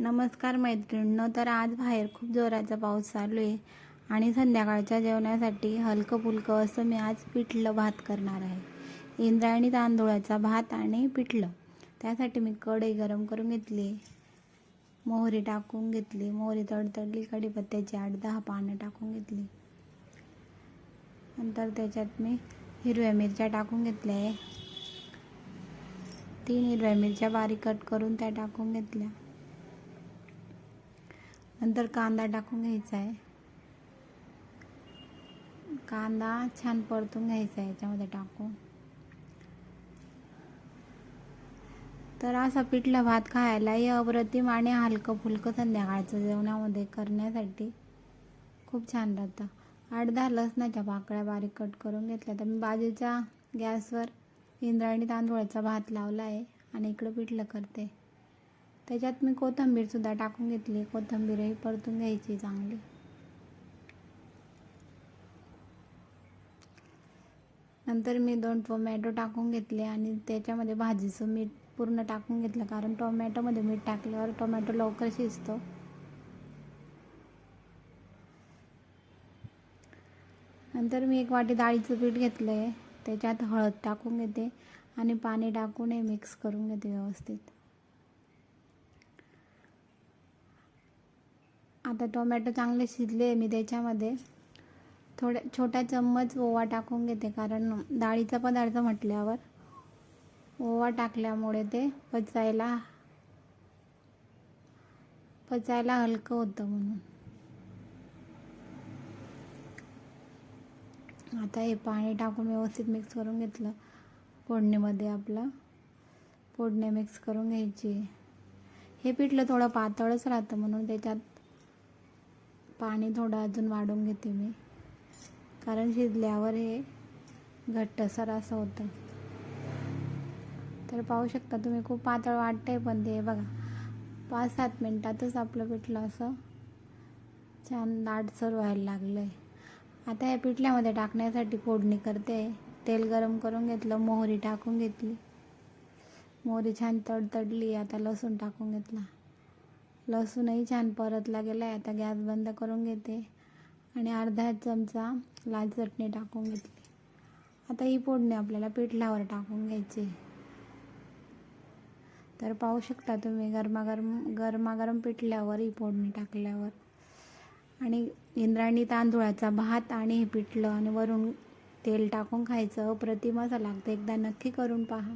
नमस्कार मैत्रिणींनो तर आज बाहेर खूप जोराचा पाऊस चालू आहे आणि संध्याकाळच्या जेवणासाठी हलकं फुलकं असं मी आज पिठलं भात करणार आहे. इंद्रायणी तांदूळाचा भात आणि पिठलं. त्यासाठी मी कढई गरम करून घेतली मोहरी टाकून घेतली मोहरी तडतडली कढीपत्त्याची आठ दहा पानं टाकून घेतली नंतर त्याच्यात मी हिरव्या मिरच्या टाकून घेतल्या आहे. तीन हिरव्या मिरच्या बारीक कट करून त्या टाकून घेतल्या. नंतर कांदा टाकून घ्यायचा आहे. कांदा छान परतून घ्यायचा आहे याच्यामध्ये टाकून. तर असा पिठला भात खायलाही अप्रतिम आणि हलकं फुलकं संध्याकाळचं जेवणामध्ये करण्यासाठी खूप छान राहतं. आठ दहा लसणाच्या पाकळ्या बारीक कट करून घेतल्या तर मी बाजूच्या गॅसवर इंद्रायणी तांदूळाचा भात लावला आहे आणि इकडं पिठलं करते. त्याच्यात मी कोथिंबीरसुद्धा टाकून घेतली. कोथिंबीरही परतून घ्यायची चांगली. नंतर मी दोन टोमॅटो टाकून घेतले आणि त्याच्यामध्ये भाजीचं मीठ पूर्ण टाकून घेतलं. कारण टोमॅटोमध्ये मीठ टाकल्यावर टोमॅटो लवकर शिजतो. नंतर मी एक वाटी डाळीचं पीठ घेतलं आहे त्याच्यात हळद टाकून घेते आणि पाणी टाकून हे मिक्स करून घेते व्यवस्थित. आता टोमॅटो चांगले शिजले मी त्याच्यामध्ये. थोड्या छोटा चम्मच ओवा टाकून घेते कारण डाळीचा पदार्थ म्हटल्यावर. ओवा टाकल्यामुळे ते पचायला पचायला हलकं होतं म्हणून. आता हे पाणी टाकून व्यवस्थित मिक्स करून घेतलं. फोडणीमध्ये आपलं फोडणी मिक्स करून घ्यायची. हे पिठलं थोडं पातळच राहतं म्हणून त्याच्यात पाणी थोडं अजून वाढून घेते मी. कारण शिजल्यावर हे घट्टसर असं होतं. तर पाहू शकता तुम्ही खूप पातळ वाटतंय पण ते बघा. पाच सात मिनटातच आपलं पिठलं असं छान दाटसर व्हायला लागलं आहे आता या पिठल्यामध्ये टाकण्यासाठी फोडणी करते. तेल गरम करून घेतलं मोहरी टाकून घेतली. मोहरी छान तडतडली आता लसूण टाकून घेतला. लसूणही छान परतला गेला आहे आता गॅस बंद करून घेते. आणि अर्धा चमचा लाल चटणी टाकून घेतली. आता ही फोडणी आपल्याला पिठल्यावर टाकून घ्यायची. तर पाहू शकता तुम्ही गरमागरम गरमागरम पिठल्यावर ही फोडणी टाकल्यावर. आणि इंद्रायणी तांदूळाचा भात आणि हे पिठलं आणि वरून तेल टाकून खायचं. अप्रतिम लागतं. एकदा नक्की करून पहा.